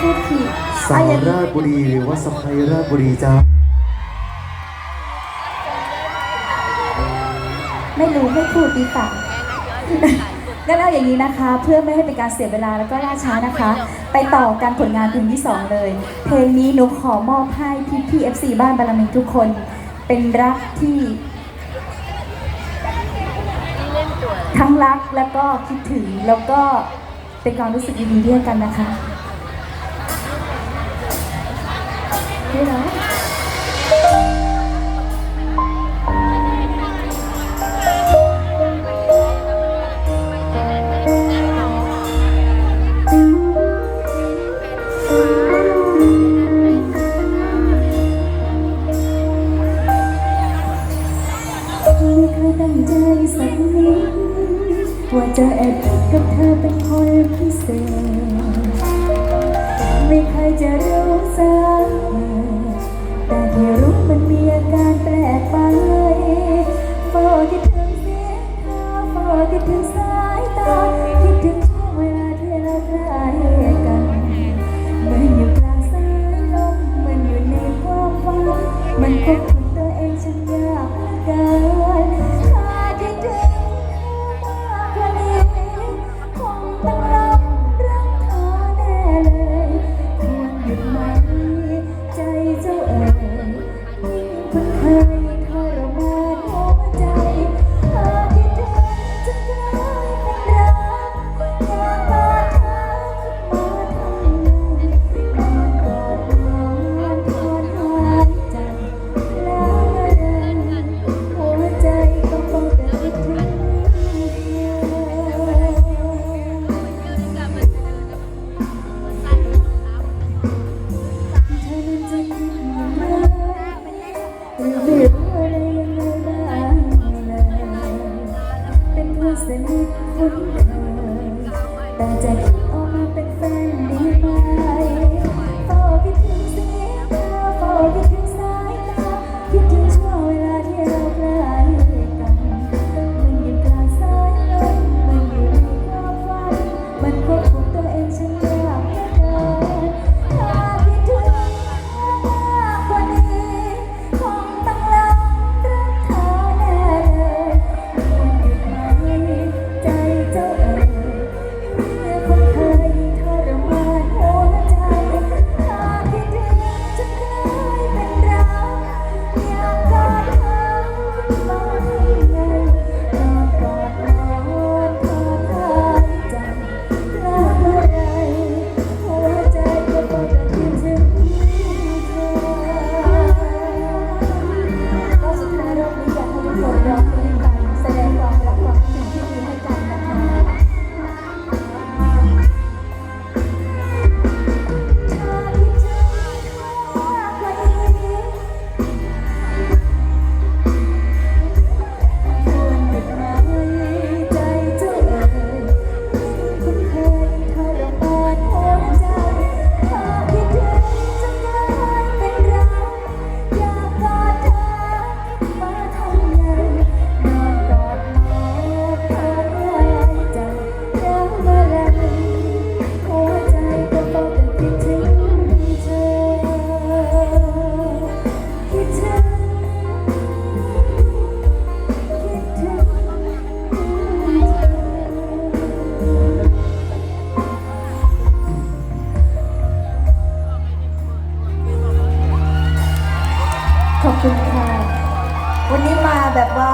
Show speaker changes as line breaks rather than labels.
พูดผิ
สาวราชบุรีหรือว่าสะพายราชบุรีจ้า
ไม่รู้ไม่พูดดีกว่างั้นเอาอย่างนี้นะคะ เพื่อไม่ให้เป็นการเสียเวลาแล้วก็ล่าช้านะคะ ไปต่อการผลงานเพลงที่ 2 เลย เพลงนี้หนูขอมอบให้พี่พี่เอฟซีบ้านบารมีทุกคน เป็นรักที่ทั้งรักแล้วก็คิดถึงแล้วก็เป็นความรู้สึกดีๆเรียกันนะคะ ไม่เคยตั้งใจสักนิดว่าจะแอบคบกับเธอเป็นคนพิเศษ ไม่เคยจะรู้สึก คิดถึงสายตา คิดถึงช่วงเวลาที่เราได้กันมันอยู่กลางสายลมมันอยู่ในความฝันมันก็ 待在 คุณค่ะ วันนี้มาแบบว่า